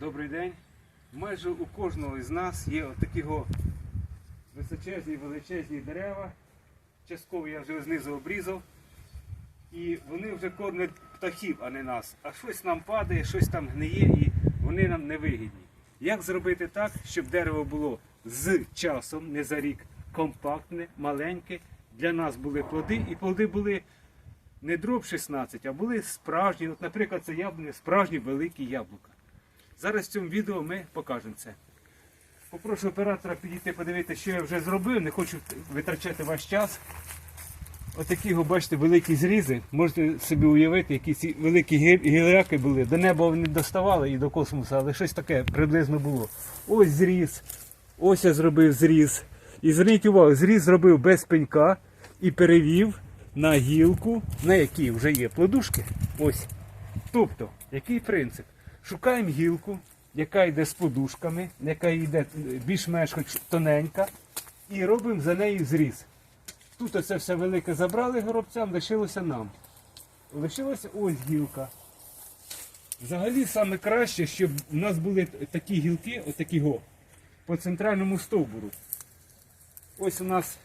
Добрий день. Майже у кожного із нас є отакі височезні, величезні дерева. Частково я вже знизу обрізав. І вони вже кормлять птахів, а не нас. А щось нам падає, щось там гниє і вони нам не вигідні. Як зробити так, щоб дерево було з часом, не за рік, компактне, маленьке, для нас були плоди, і плоди були не дроб 16, а були справжні. От, наприклад, це яблуня, справжні великі яблука. Зараз в цьому відео ми покажемо це. Попрошу оператора підійти подивитися, що я вже зробив. Не хочу витрачати ваш час. Отакі, бачите, великі зрізи. Можете собі уявити, які ці великі гі- гіляки були. До неба вони доставали і до космосу, але щось таке приблизно було. Ось зріз. Ось я зробив зріз. І зверніть увагу, зріз зробив без пенька і перевів на гілку, на якій вже є плодушки. Ось. Тобто, який принцип? Шукаємо гілку, яка йде з подушками, яка йде більш-менш хоч тоненька, і робимо за нею зріз. Тут оце все велике забрали горобцям, лишилося нам. Лишилася ось гілка. Взагалі саме краще, щоб у нас були такі гілки, отакі го, по центральному стовбуру. Ось у нас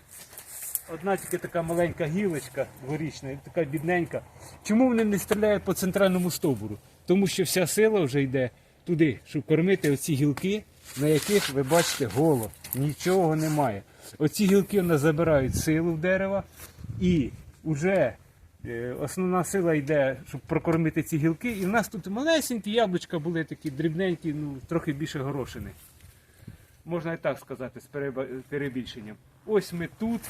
одна тільки така маленька гілочка дворічна, така бідненька. Чому вони не стріляють по центральному стовбуру? Тому що вся сила вже йде туди, щоб кормити оці гілки, на яких ви бачите голо. Нічого немає. Оці гілки нас забирають силу в дерева і вже е, основна сила йде, щоб прокормити ці гілки. І в нас тут малесенькі яблучка були такі дрібненькі, ну трохи більше горошини. Можна і так сказати, з перебільшенням. Ось ми тут.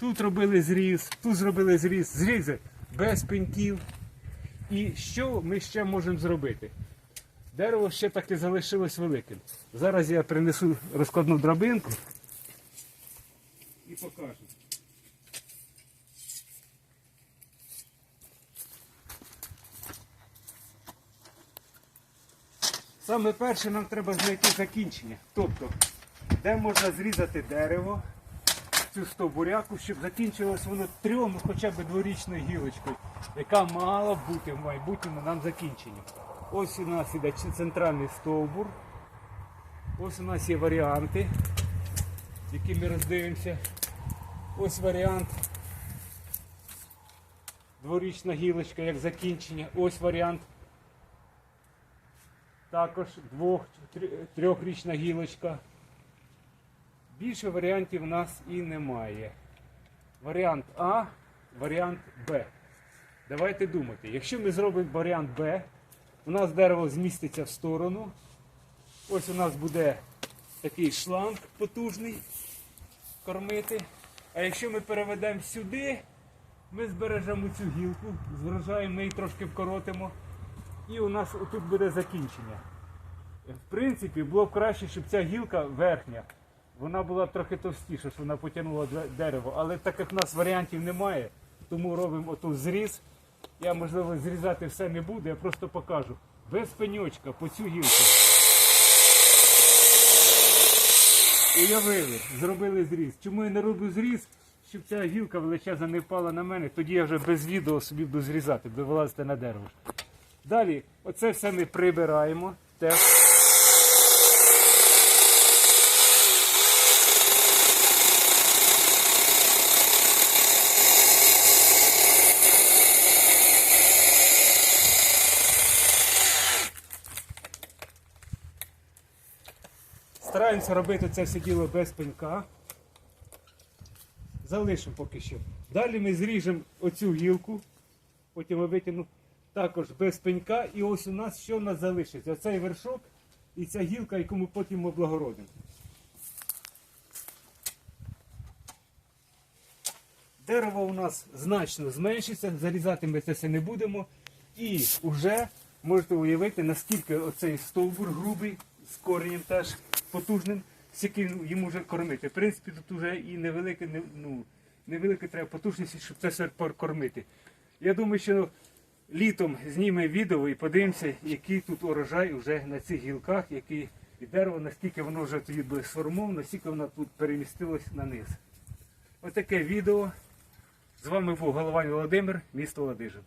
Тут робили зріз, тут зробили зріз, зрізи без пеньків. І що ми ще можемо зробити? Дерево ще таки залишилось великим. Зараз я принесу розкладну драбинку і покажу. Саме перше нам треба знайти закінчення. Тобто, де можна зрізати дерево, цю стовбуряку, щоб закінчилось воно трьом, ну, хоча б дворічною гілочкою, яка мала бути в майбутньому нам закінченням. Ось у нас іде центральний стовбур. Ось у нас є варіанти, які ми роздивимося. Ось варіант. Дворічна гілочка як закінчення. Ось варіант. Також двох-трьохрічна гілочка. Більше варіантів у нас і немає. Варіант А, варіант Б. Давайте думати. Якщо ми зробимо варіант Б, у нас дерево зміститься в сторону. Ось у нас буде такий шланг потужний кормити. А якщо ми переведемо сюди, ми збережемо цю гілку, згружаємо, ми її трошки вкоротимо. І у нас тут буде закінчення. В принципі, було б краще, щоб ця гілка верхня, вона була трохи товстіша, щоб вона потягнула дерево. Але так як в нас варіантів немає, тому робимо оту зріз. Я, можливо, зрізати все не буду, я просто покажу. Без пеньочка по цю гілку. Уявили, зробили зріз. Чому я не роблю зріз? Щоб ця гілка величезна не впала на мене, тоді я вже без відео собі буду зрізати, буду вилазити на дерево. Далі, оце все ми прибираємо. Теж. Стараємося робити це все діло без пенька. Залишимо поки що. Далі ми зріжемо оцю гілку, потім я витягну також без пенька. І ось у нас що у нас залишиться? Оцей вершок і ця гілка, яку ми потім облагородимо. Дерево у нас значно зменшиться, зарізати ми це все не будемо. І вже можете уявити, наскільки оцей стовбур грубий, з коренем теж потужним, скільки йому вже кормити. В принципі, тут вже і невелике, не- ну, невелике треба потужність, щоб це все кормити. Я думаю, що літом знімемо відео і подивимося, який тут урожай вже на цих гілках, які і дерево, наскільки воно вже тоді буде сформовано, наскільки воно тут перемістилось на низ. Отаке відео. З вами був Головань Володимир, місто Ладижин.